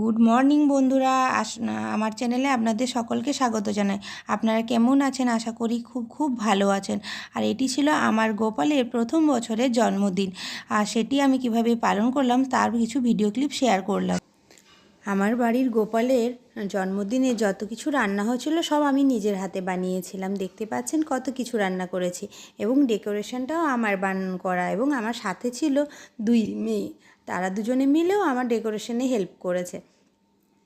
Good morning বন্ধুরা। আমার চ্যানেলে আপনাদের সকলকে স্বাগত জানাই। আপনারা কেমন আছেন? আশা করি খুব খুব ভালো আছেন। আর এটি ছিল আমার গোপালের প্রথম বছরের জন্মদিন। আর সেটি আমি কীভাবে পালন করলাম তার কিছু ভিডিও ক্লিপ শেয়ার করলাম। আমার বাড়ির গোপালের জন্মদিনে যত কিছু রান্না হয়েছিল সব আমি নিজের হাতে বানিয়েছিলাম। দেখতে পাচ্ছেন কত কিছু রান্না করেছি। এবং ডেকোরেশনটাও আমার বান করা এবং আমার সাথে ছিল দুই মেয়ে। তারা দুজনে মিলেও আমার ডেকোরেশনে হেল্প করেছে।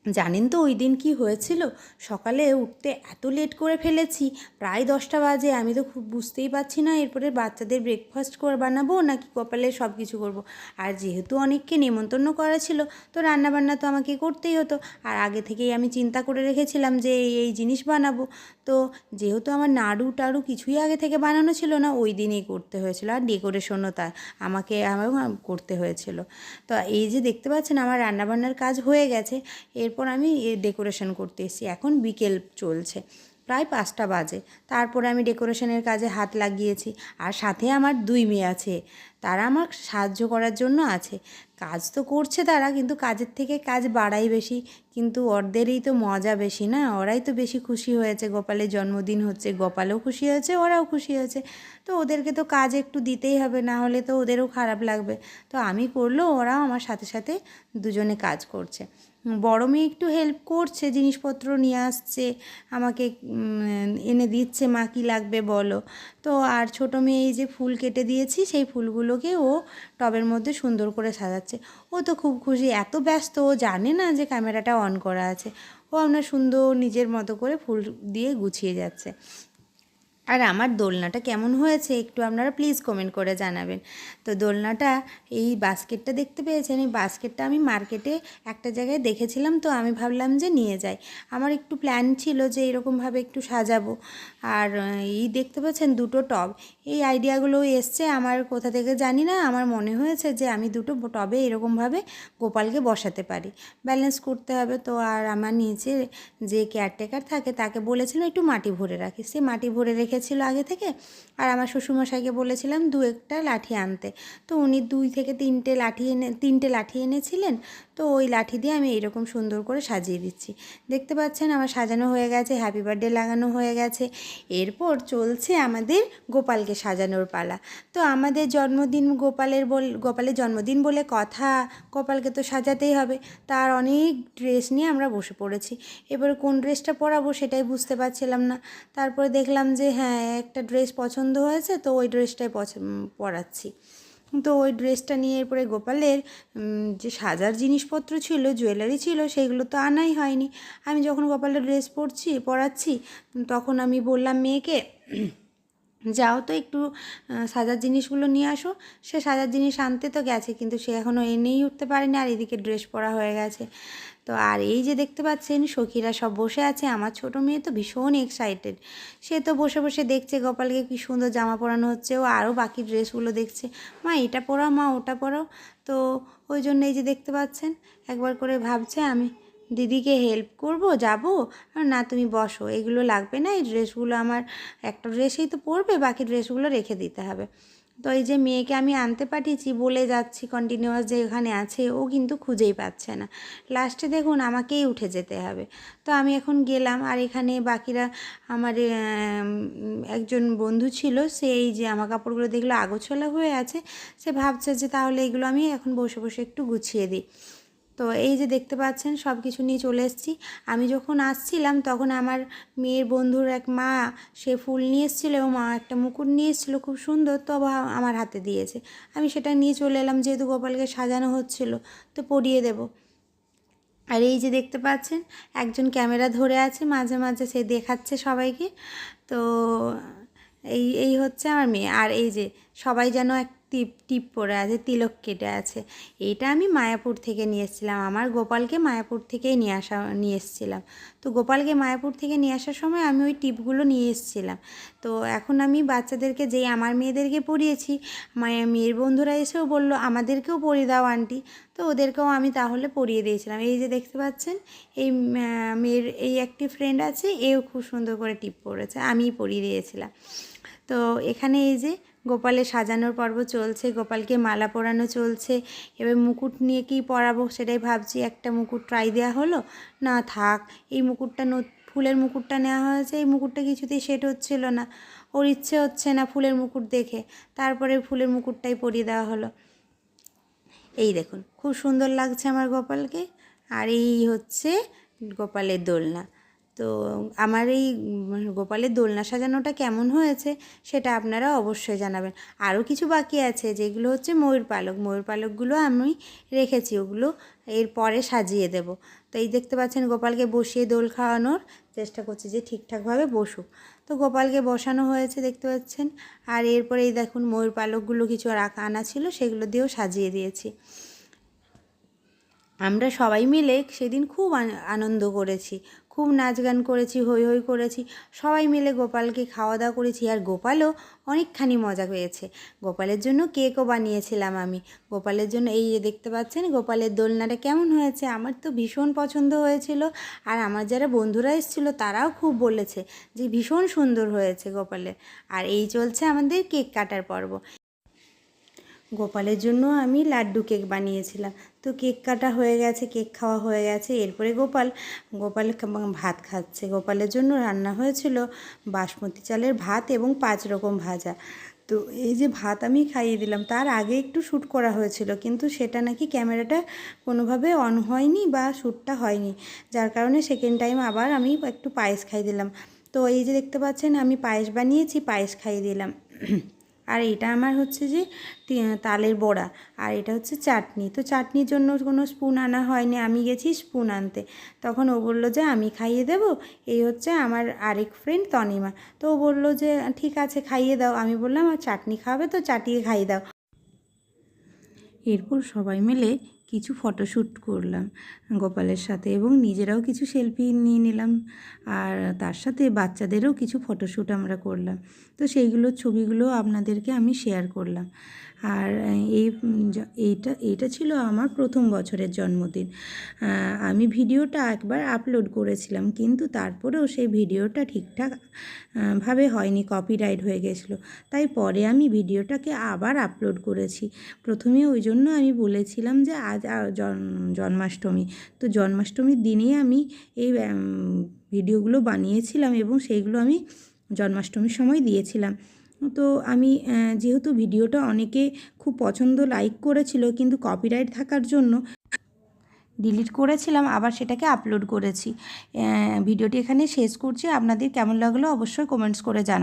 জানেন তো ওই দিন কি হয়েছিল? সকালে উঠতে এত লেট করে ফেলেছি, প্রায় দশটা বাজে। আমি তো খুব বুঝতেই পারছি না এরপরে বাচ্চাদের ব্রেকফাস্ট করে বানাবো নাকি কপালে সব কিছু করব? আর যেহেতু অনেককে নেমন্তন্ন করা ছিল, তো রান্নাবান্না তো আমাকে করতেই হতো। আর আগে থেকেই আমি চিন্তা করে রেখেছিলাম যে এই এই জিনিস বানাবো। তো যেহেতু আমার নাড়ু টাড়ু কিছুই আগে থেকে বানানো ছিল না, ওই দিনেই করতে হয়েছিল। আর ডেকোরেশনও তাই, আমাকে আমার করতে হয়েছিল। তো এই যে দেখতে পাচ্ছেন, আমার রান্নাবান্নার কাজ হয়ে গেছে। এরপর আমি ডেকোরেশন করতে এসেছি। এখন বিকেল চলছে, প্রায় পাঁচটা বাজে। তারপরে আমি ডেকোরেশনের কাজে হাত লাগিয়েছি। আর সাথে আমার দুই মেয়ে আছে। তারা আমার সাহায্য করার জন্য আছে। কাজ তো করছে তারা, কিন্তু কাজের থেকে কাজ বাড়াই বেশি। কিন্তু ওদেরই তো মজা বেশি না? ওরাই তো বেশি খুশি হয়েছে। গোপালের জন্মদিন হচ্ছে, গোপালও খুশি হয়েছে, ওরাও খুশি হয়েছে। তো ওদেরকে তো কাজ একটু দিতেই হবে, না হলে তো ওদেরও খারাপ লাগবে। তো আমি করলেও ওরাও আমার সাথে সাথে দুজনে কাজ করছে। বড় মেয়ে একটু হেল্প করছে, জিনিসপত্র নিয়ে আসছে, আমাকে এনে দিচ্ছে, মা কী লাগবে বলো। তো আর ছোটো মেয়ে এই যে ফুল কেটে দিয়েছি, সেই ফুলগুলোকে ও টবের মধ্যে সুন্দর করে সাজাচ্ছে। ও তো খুব খুশি, এত ব্যস্ত, ও জানে না যে ক্যামেরাটা অন করা আছে। ও আমরা সুন্দর নিজের মতো করে ফুল দিয়ে গুছিয়ে যাচ্ছে। আর আমার দোলনাটা কেমন হয়েছে একটু আপনারা প্লিজ কমেন্ট করে জানাবেন। তো দোলনাটা এই বাস্কেটটা দেখতে পেয়েছেন? এই বাস্কেটটা আমি মার্কেটে একটা জায়গায় দেখেছিলাম তো আমি ভাবলাম যে নিয়ে যাই। আমার একটু প্ল্যান ছিল যে এরকমভাবে একটু সাজাবো। আর এই দেখতে পাচ্ছেন দুটো টব। এই আইডিয়াগুলো এসছে আমার কোথা থেকে জানি না, আমার মনে হয়েছে যে আমি দুটো টবে এরকমভাবে গোপালকে বসাতে পারি। ব্যালেন্স করতে হবে তো আর আমার নিচে যে কেয়ারটেকার থাকে তাকে বলেছিলাম একটু মাটি ভরে রাখি সে মাটি ভরে রেখে রেখেছিল আগে থেকে, আর আমার শ্বশুরমশাইকে বলেছিলাম দু একটা লাঠি আনতে। তো উনি দুই থেকে তিনটে লাঠি এনে, তিনটে লাঠি এনেছিলেন, তো ওই লাঠি দিয়ে আমি এরকম সুন্দর করে সাজিয়ে দিচ্ছি। দেখতে পাচ্ছেন আমার সাজানো হয়ে গেছে হ্যাপি বার্থডে লাগানো হয়ে গেছে। এরপর চলছে আমাদের গোপালকে সাজানোর পালা। তো আমাদের জন্মদিন গোপালের বল, গোপালের জন্মদিন বলে কথা, গোপালকে তো সাজাতেই হবে। তার অনেক ড্রেস নিয়ে আমরা বসে পড়েছি। এবারে কোন ড্রেসটা পরাবো সেটাই বুঝতে পারছিলাম না। তারপরে দেখলাম যে হ্যাঁ একটা ড্রেস পছন্দ হয়েছে, তো ওই ড্রেসটাই পরাচ্ছি। তো ওই ড্রেসটা নিয়ে এরপরে গোপালের যে সাজার জিনিসপত্র ছিল জুয়েলারি ছিল, সেগুলো তো আনাই হয়নি। আমি যখন গোপালের ড্রেস পরছি, পরাচ্ছি, তখন আমি বললাম মেয়েকে যাও তো একটু সাজার জিনিসগুলো নিয়ে আসো। সে সাজার জিনিস আনতে তো গেছে, কিন্তু সে এখনও এনেই উঠতে পারেনি, আর এদিকে ড্রেস পরা হয়ে গেছে। তো আর এই যে দেখতে পাচ্ছেন, সখীরা সব বসে আছে। আমার ছোটো মেয়ে তো ভীষণ এক্সাইটেড সে তো বসে বসে দেখছে গোপালকে কী সুন্দর জামা পরানো হচ্ছে। ও আরও বাকি ড্রেসগুলো দেখছে। মা, এটা পরাও, মা, ওটা পরাও। তো ওই জন্য এই যে দেখতে পাচ্ছেন, একবার করে ভাবছে আমি দিদিকে হেল্প করব, যাব। না, তুমি বসো। এগুলো লাগবে না, এই ড্রেসগুলো আমার, একটা ড্রেসেই তো পরবে, বাকি ড্রেসগুলো রেখে দিতে হবে। তো এই যে মেয়েকে আমি আনতে পাঠিয়েছি, বলে যাচ্ছি কন্টিনিউয়াস যে এখানে আছে, ও কিন্তু খুঁজেই পাচ্ছে না। লাস্টে দেখুন, আমাকেই উঠে যেতে হবে। তো আমি এখন গেলাম, আর এখানে বাকিরা আমার একজন বন্ধু ছিল, সে এই যে আমার কাপড়গুলো দেখল আগোছলা হয়ে আছে, সে ভাবছে যে তাহলে এগুলো আমি এখন বসে বসে একটু গুছিয়ে দিই। তো এই যে দেখতে পাচ্ছেন সব কিছু নিয়ে চলে এসেছি। আমি যখন আসছিলাম, তখন আমার মেয়ের বন্ধুর এক মা, সে ফুল নিয়ে এসেছিল এবং মা একটা মুকুট নিয়ে এসেছিল, খুব সুন্দর তো আমার হাতে দিয়েছে। আমি সেটা নিয়ে চলে এলাম, যেহেতু গোপালকে সাজানো হচ্ছিল, তো পরিয়ে দেবো। আর এই যে দেখতে পাচ্ছেন, একজন ক্যামেরা ধরে আছে, মাঝে মাঝে সে দেখাচ্ছে সবাইকে। তো এই এই হচ্ছে আমার মেয়ে। আর এই যে সবাই যেন এক টিপ টিপ পরে আছে, তিলক কেটে আছে। এইটা আমি মায়াপুর থেকে নিয়ে এসেছিলাম। আমার গোপালকে মায়াপুর থেকেই নিয়ে আসা, নিয়ে এসেছিলাম। তো গোপালকে মায়াপুর থেকে নিয়ে আসার সময় আমি ওই টিপগুলো নিয়ে এসেছিলাম। তো এখন আমি বাচ্চাদেরকে যেই, আমার মেয়েদেরকে পড়িয়েছি মায়ের মেয়ের বন্ধুরা এসেও বলল, আমাদেরকেও পরিয়ে দাও, আন্টি। তো ওদেরকেও আমি তাহলে পরিয়ে দিয়েছিলাম। এই যে দেখতে পাচ্ছেন, এই মেয়ের এই একটি ফ্রেন্ড আছে, এও খুব সুন্দর করে টিপ পড়েছে, আমিই পরিয়ে দিয়েছিলাম। তো এখানে এই যে গোপালের সাজানোর পর্ব চলছে, গোপালকে মালা পরানো চলছে। এবার মুকুট নিয়ে কী পরাবো সেটাই ভাবছি, একটা মুকুট ট্রাই দেওয়া হলো? না থাক, এই মুকুটটা ফুলের মুকুটটা নেওয়া হয়েছে, এই মুকুটটা কিছুতেই সেট হচ্ছিল না। ওর ইচ্ছে হচ্ছে না ফুলের মুকুট দেখে, তারপরে ফুলের মুকুটটাই পরিয়ে দেওয়া হলো। এই দেখুন, খুব সুন্দর লাগছে আমার গোপালকে, আর এই হচ্ছে গোপালের দোলনা। তো আমার এই গোপালের দোলনা সাজানোটা কেমন হয়েছে সেটা আপনারা অবশ্যই জানাবেন। আরও কিছু বাকি আছে যেগুলো হচ্ছে ময়ূর পালক। ময়ূর পালকগুলো আমি রেখেছি, ওগুলো এর পরে সাজিয়ে দেব। তো এই দেখতে পাচ্ছেন গোপালকে বসিয়ে দোল খাওয়ানোর চেষ্টা করছি যে ঠিকঠাকভাবে বসুক। তো গোপালকে বসানো হয়েছে দেখতে পাচ্ছেন। আর এরপরে এই দেখুন ময়ূর পালকগুলো কিছু রাখা আনা ছিল, সেগুলো দিয়েও সাজিয়ে দিয়েছি। আমরা সবাই মিলে সেদিন খুব আনন্দ করেছি। খুব নাচ গান করেছি হই হই করেছি। সবাই মিলে গোপালকে খাওয়া দাওয়া করেছি আর গোপালও অনেকখানি মজা পেয়েছে। গোপালের জন্য কেকও বানিয়েছিলাম আমি। গোপালের জন্য এই যে দেখতে পাচ্ছেন, গোপালের দোলনাটা কেমন হয়েছে? আমার তো ভীষণ পছন্দ হয়েছিল। আর আমার যারা বন্ধুরা এসেছিল তারাও খুব বলেছে যে ভীষণ সুন্দর হয়েছে গোপালের। আর এই চলছে আমাদের কেক কাটার পর্ব। গোপালের জন্য আমি লাড্ডু কেক বানিয়েছিলাম। তো কেক কাটা হয়ে গেছে, কেক খাওয়া হয়ে গেছে। এরপরে গোপাল গোপাল ভাত খাচ্ছে? গোপালের জন্য রান্না হয়েছিল বাসমতি চালের ভাত এবং পাঁচ রকম ভাজা। তো এই যে ভাত আমি খাইয়ে দিলাম, তার আগে একটু শ্যুট করা হয়েছিল, কিন্তু সেটা নাকি ক্যামেরাটা কোনোভাবে অন হয়নি বা শ্যুটটা হয়নি। যার কারণে সেকেন্ড টাইম আবার আমি একটু পায়েস খাইয়ে দিলাম। তো এই যে দেখতে পাচ্ছেন, আমি পায়েস বানিয়েছি, পায়েস খাইয়ে দিলাম। আর এটা আমার হচ্ছে যে তালের বড়া। আর এটা হচ্ছে চাটনি। তো চাটনির জন্য কোনো স্পুন আনা হয়নি। আমি গেছি স্পুন আনতে। তখন ও বলল যে, আমি খাইয়ে দেব। এই হচ্ছে আমার আরেক ফ্রেন্ড তনিমা। তো ও বলল যে, ঠিক আছে, খাইয়ে দাও। আমি বললাম, আর চাটনি খাবে তো, চাটিয়ে খাইয়ে দাও। এরপর সবাই মিলে কিছু ফটোশ্যুট করলাম গোপালের সাথে এবং নিজেরাও কিছু সেলফি নিয়ে নিলাম। আর তার সাথে বাচ্চাদেরও কিছু ফটোশ্যুট আমরা করলাম। তো সেইগুলোর ছবিগুলো আপনাদেরকে আমি শেয়ার করলাম। আর এই এইটা এইটা ছিল আমার প্রথম বছরের জন্মদিন। আমি ভিডিওটা একবার আপলোড করেছিলাম কিন্তু তারপরেও সেই ভিডিওটা ঠিকঠাক ভাবে হয়নি কপিরাইট হয়ে গেছিল। তাই পরে আমি ভিডিওটাকে আবার আপলোড করেছি। প্রথমে ওই জন্য আমি বলেছিলাম যে আজ আ- জন- জন্মাষ্টমী। তো জন্মাষ্টমীর দিনেই আমি এই ভিডিওগুলো বানিয়েছিলাম এবং সেইগুলো আমি জন্মাষ্টমীর সময় দিয়েছিলাম। তো আমি যেহেতু ভিডিওটা অনেকে খুব পছন্দ লাইক করেছিল, কিন্তু কপিরাইট থাকার জন্য ডিলিট করেছিলাম, আবার সেটাকে আপলোড করেছি। ভিডিওটি এখানে শেষ করছি। আপনাদের কেমন লাগল অবশ্যই কমেন্টস করে জানাবেন